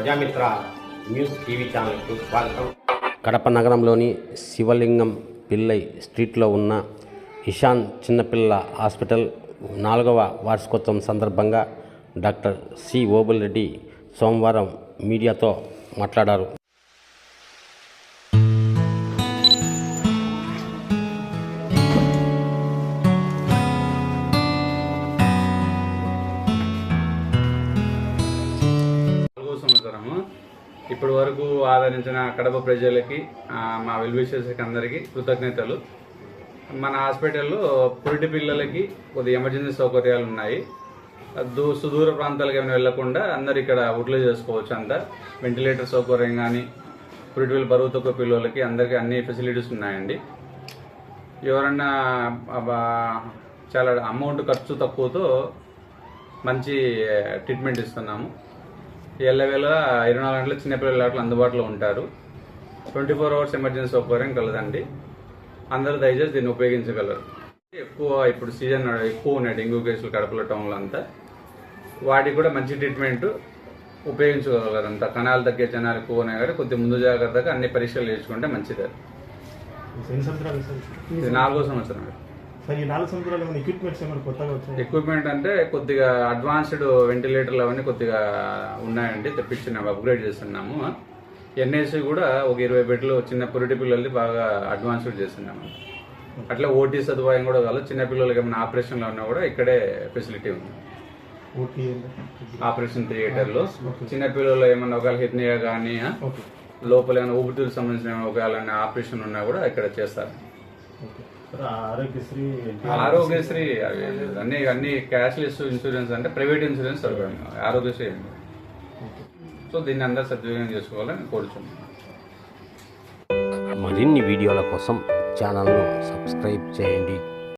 Prajamitra news TV ఛానల్కు స్వాగతం. కడప నగరంలోని శివలింగం పిల్లై స్ట్రీట్లో ఉన్న ఇషాన్ చిన్నపిల్ల హాస్పిటల్ నాలుగవ వార్షికోత్సవం సందర్భంగా డాక్టర్ సి ఓబుల్ రెడ్డి సోమవారం మీడియాతో మాట్లాడారు. నాలుగో ఇప్పటి వరకు ఆదరించిన కడప ప్రజలకి మా వెల్విషర్స్కి అందరికీ కృతజ్ఞతలు. మన హాస్పిటల్లో పురిటి పిల్లలకి కొద్ది ఎమర్జెన్సీ సౌకర్యాలు ఉన్నాయి. దూ సుదూర ప్రాంతాలకు ఏమైనా వెళ్ళకుండా అందరు ఇక్కడ ఉట్లు చేసుకోవచ్చు అంతా. వెంటిలేటర్ సౌకర్యం కానీ పురిటి పిల్లలు బరువు తక్కువ పిల్లలకి అందరికీ అన్ని ఫెసిలిటీస్ ఉన్నాయండి. ఎవరన్నా చాలా అమౌంట్ ఖర్చు తక్కువతో మంచి ట్రీట్మెంట్ ఇస్తున్నాము. ఎల్లవేళ ఇరవై నాలుగు గంటలు చిన్నపిల్లలు అట్లా అందుబాటులో ఉంటారు. ట్వంటీ ఫోర్ అవర్స్ ఎమర్జెన్సీ సౌకర్యం కలదండి. అందరూ దయచేసి దీన్ని ఉపయోగించగలరు. ఎక్కువ ఇప్పుడు సీజన్ ఎక్కువ ఉన్నాయి డెంగ్యూ కేసులు కడపలో టౌన్లో అంతా. వాటికి కూడా మంచి ట్రీట్మెంట్ ఉపయోగించగలరు అంతా కణాలు తగ్గే జనాలు ఎక్కువ ఉన్నాయి కాబట్టి కొద్దిగా ముందు జాగ్రత్తగా అన్ని పరీక్షలు చేసుకుంటే మంచిది. ఇది నాలుగో సంవత్సరం. ఈ నాలుగు సంవత్సరాలు ఏమైనా ఎక్విప్మెంట్స్ ఏమైనా కొత్తగా వచ్చాయి? ఎక్విప్మెంట్ అంటే కొద్దిగా అడ్వాన్స్డ్ వెంటిలేటర్లు అవన్నీ కొద్దిగా ఉన్నాయండి తెప్పించినాము అప్గ్రేడ్ చేస్తున్నాము. ఎన్ఏసి కూడా ఒక ఇరవై బెడ్లు చిన్న పురిటి పిల్లల్ని బాగా అడ్వాన్స్డ్ చేస్తున్నాము. అట్లా ఓటీ సదుపాయం కూడా కాదు చిన్న పిల్లలకి ఏమైనా ఆపరేషన్లు ఉన్నా కూడా ఇక్కడే ఫెసిలిటీ ఉంది. ఆపరేషన్ థియేటర్లో చిన్న పిల్లలు ఏమైనా ఒకవేళ హిర్నియా కానీ లోపల ఏమైనా ఊపిరితిత్తులకు సంబంధించిన ఒకవేళ ఆపరేషన్ ఉన్నా కూడా ఇక్కడ చేస్తారు. ఆరోగ్యశ్రీ ఆరోగ్యశ్రీ అవి అన్ని అన్ని క్యాష్లెస్ ఇన్సూరెన్స్ అంటే ప్రైవేట్ ఇన్సూరెన్స్ సరిపోయింది ఆరోగ్యశ్రీ ఏంటి సో దీన్ని అందరూ సద్వినియోగం చేసుకోవాలని కోరుచున్నాను. మరిన్ని వీడియోల కోసం ఛానల్ను సబ్స్క్రైబ్ చేయండి.